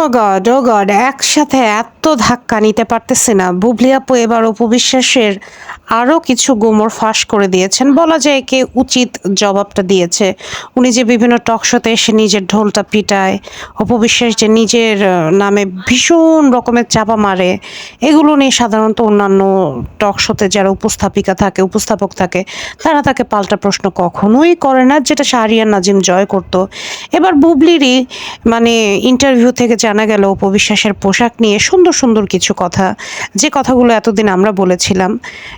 ও god ও god, একসাথে এত ধাক্কা নিতে পারতেছে না। বুবলি আপু, এবার অপবিশ্বাসের আরও কিছু গোমর ফাঁস করে দিয়েছেন। বলা যায় কে উচিত জবাবটা দিয়েছে। উনি যে বিভিন্ন টক শোতে এসে নিজের ঢোলটা পিটায় অপবিশ্বাস যে নিজের নামে ভীষণ রকমের চাপা মারে, এগুলো নিয়ে সাধারণত অন্যান্য টক শোতে যারা উপস্থাপিকা থাকে, উপস্থাপক থাকে, তারা তাকে পাল্টা প্রশ্ন কখনোই করে না, যেটা শাহরিয়ার নাজিম জয় করতো। এবার বুবলিরই মানে ইন্টারভিউ থেকে জানা গেল উপবিশ্বাসের পোশাক নিয়ে সুন্দর সুন্দর কিছু কথা। যে কথাগুলো এতদিন আমরা বলেছিলাম,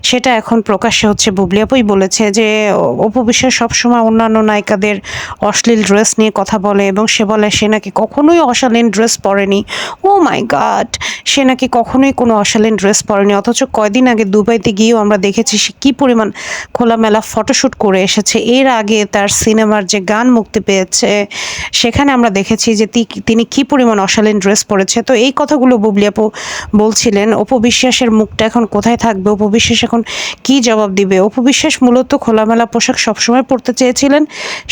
সেটা এখন প্রকাশ্যে হচ্ছে বুবলিয়াপুই বলেছে যে উপবিশ্বাস সবসময় অন্যান্য নায়িকাদের অশ্লীল ড্রেস নিয়ে কথা বলে এবং সে বলে সে নাকি কখনোই অশালীন ড্রেস পরেনি। ও মাই গাড! সে নাকি কখনোই কোনো অশালীন ড্রেস পরেনি, অথচ কয়দিন আগে দুবাইতে গিয়েও আমরা দেখেছি সে কী পরিমাণ খোলামেলা ফটোশ্যুট করে এসেছে। এর আগে তার সিনেমার যে গান মুক্তি পেয়েছে, সেখানে আমরা দেখেছি যে তিনি কী পরিমাণ অশালীন ড্রেস পরেছে। তো এই কথাগুলো বুবলি আপু বলছিলেন অপবিশ্বাসের মুখটা এখন কোথায় থাকবে? অপবিশ্বাস এখন কি জবাব দিবে? অপবিশ্বাস মূলত খোলামেলা পোশাক সবসময় পরতে চেয়েছিলেন।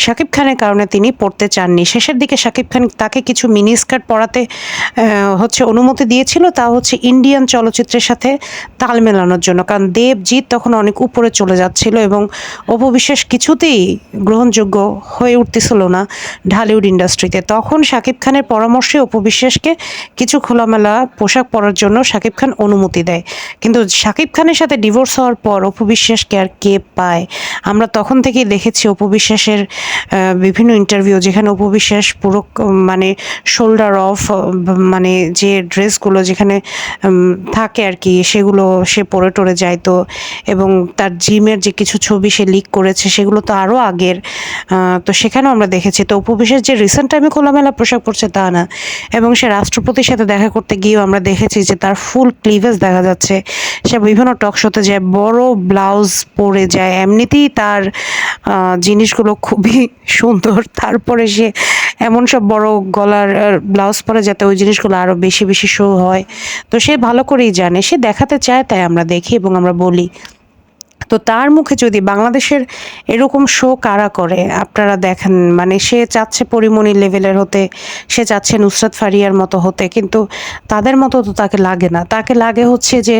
শাকিব খানের কারণে তিনি পরতে চাননি। শেষের দিকে শাকিব খান তাকে কিছু মিনি স্কার্ট পরাতে হচ্ছে অনুমতি দিয়েছিল। তা হচ্ছে ইন্ডিয়ান চলচ্চিত্রের সাথে তাল মেলানোর জন্য। কারণ দেবজিৎ তখন অনেক উপরে চলে যাচ্ছিল এবং অপবিশ্বাস কিছুতেই গ্রহণযোগ্য হয়ে উঠতেছিল না ঢালিউড ইন্ডাস্ট্রিতে। তখন শাকিব খানের পরামর্শে অপবিশ্বাসকে কিছু খোলামেলা পোশাক পরার জন্য শাকিব খান অনুমতি দেয়। কিন্তু শাকিব খানের সাথে ডিভোর্স হওয়ার পর অপবিশ্বাসকে আর কে পায়? আমরা তখন থেকেই দেখেছি অপবিশ্বাসের আহ, বিভিন্ন ইন্টারভিউ যেখানে অপবিশ্বাস পুরো মানে শোল্ডার অফ মানে যে ড্রেসগুলো যেখানে থাকে আর কি সেগুলো সে পরে টরে যাইতো এবং তার জিমের যে কিছু ছবি সে লিক করেছে সেগুলো তো আরও আগের তো সেখানেও আমরা দেখেছি। তো উপবিশ্বাস যে রিসেন্ট টাইমে খোলামেলা পোশাক পরছে তা না। এবং সে রাষ্ট্রপতির সাথে দেখা করতে গিয়েও আমরা দেখেছি যে তার ফুল ক্লিভেজ দেখা যাচ্ছে। সে বিভিন্ন টক শোতে যায় বড় ব্লাউজ পরে যায়, এমনিতেই তার জিনিসগুলো খুবই সুন্দর। তারপরে সে এমন সব বড় গলার ব্লাউজ পরে যাতে ওই জিনিসগুলো আরও বেশি বেশি শো হয়। তো সে ভালো করেই জানে। সে দেখাতে চায়, তাই আমরা দেখি এবং আমরা বলি। তো তার মুখে যদি বাংলাদেশের এরকম শো কারা করে? আপনারা দেখেন মানে সে চাচ্ছে পরিমণি লেভেলের হতে, সে চাচ্ছে নুসরাত ফারিয়ার মতো হতে, কিন্তু তাদের মতো তো তাকে লাগে না। তাকে লাগে হচ্ছে যে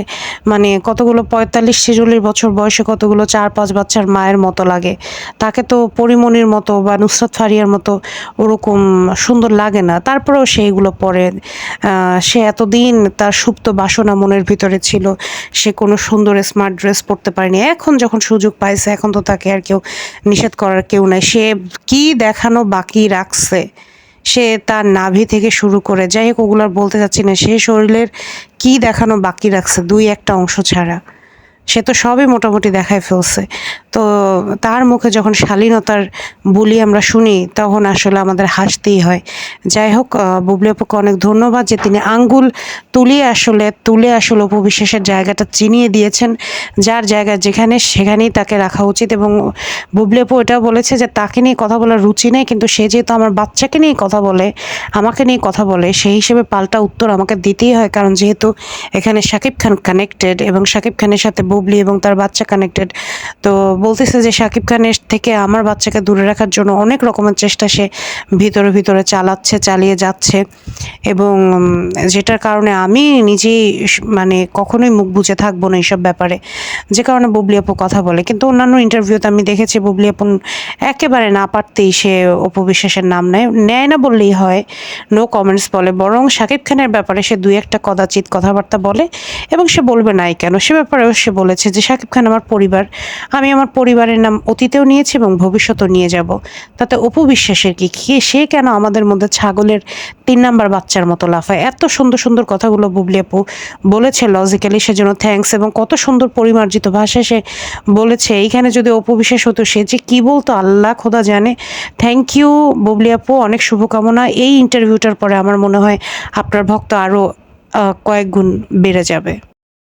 মানে কতগুলো পঁয়তাল্লিশ, ছেচল্লিশ বছর বয়সে কতগুলো চার, পাঁচ বাচ্চার মায়ের মতো লাগে। তাকে তো পরিমণির মতো বা নুসরাত ফারিয়ার মতো ওরকম সুন্দর লাগে না। তারপরেও সে এগুলো পরে সে এতদিন তার সুপ্ত বাসনা মনের ভিতরে ছিল, সে কোনো সুন্দর স্মার্ট ড্রেস পরতে পারেনি। এখন যখন সুযোগ পাইছে, এখন তো তাকে আর কেউ নিষেধ করার কেউ নাই। সে কি দেখানো বাকি রাখছে, সে তার নাভি থেকে শুরু করে, যাই হোক, ওগুলো বলতে চাচ্ছি না। সে শরীরের কি দেখানো বাকি রাখছে, দুই একটা অংশ ছাড়া। সে তো সবই মোটামুটি দেখায় ফেলছে। তো তার মুখে যখন শালীনতার বুলি আমরা শুনি, তখন আসলে আমাদের হাসতেই হয়। যাই হোক বুবলি আপুকে অনেক ধন্যবাদ যে তিনি আঙ্গুল তুলিয়ে আসলে, তুলে আসলে উপবিশ্বাসের জায়গাটা চিনিয়ে দিয়েছেন। যার জায়গা যেখানে, সেখানেই তাকে রাখা উচিত এবং বুবলি আপু এটাও বলেছে যে তাকে নিয়ে কথা বলার রুচি নেই, কিন্তু সে যেহেতু আমার বাচ্চাকে নিয়ে কথা বলে, আমাকে নিয়ে কথা বলে, সেই হিসেবে পাল্টা উত্তর আমাকে দিতেই হয়। কারণ যেহেতু এখানে শাকিব খান কানেক্টেড এবং শাকিব খানের সাথে বুবলি এবং তার বাচ্চা কানেক্টেড তো বলতেছে যে শাকিব খানের থেকে আমার বাচ্চাকে দূরে রাখার জন্য অনেক রকমের চেষ্টা সে ভিতরে ভিতরে চালাচ্ছে, চালিয়ে যাচ্ছে এবং যেটার কারণে আমি নিজেই মানে কখনোই মুখ বুঝে থাকব না এইসব ব্যাপারে। যে কারণে বুবলি আপু কথা বলে। কিন্তু অন্যান্য ইন্টারভিউতে আমি দেখেছি বুবলি আপু একেবারে না পারতেই সে অপবিশ্বাসের নাম নেয়। নেয় না বললেই হয় নো কমেন্টস বলে। বরং শাকিব খানের ব্যাপারে সে দুই একটা কদাচিৎ কথাবার্তা বলে এবং সে বলবে নাই কেন? সে ব্যাপারেও সে বলেছে যে শাকিব খান আমার পরিবার, আমি আমার পরিবারের নাম অতীতেও নিয়েছি এবং ভবিষ্যতেও নিয়ে যাব। তাতে অপু বিশ্বাসের কি? সে কেন আমাদের মধ্যে ছাগলের তিন নাম্বার বাচ্চার মতো লাফায়? এত সুন্দর সুন্দর কথাগুলো বুবলি আপু বলেছে লজিক্যালি সেজন্য থ্যাঙ্কস এবং কত সুন্দর পরিমার্জিত ভাষায় সে বলেছে। এইখানে যদি অপু বিশ্বাস হতো, সে যে কী বলতো আল্লাহ খোদা জানে। থ্যাংক ইউ বুবলি আপু, অনেক শুভকামনা। এই ইন্টারভিউটার পরে আমার মনে হয় আপনার ভক্ত আরও কয়েক গুণ বেড়ে যাবে।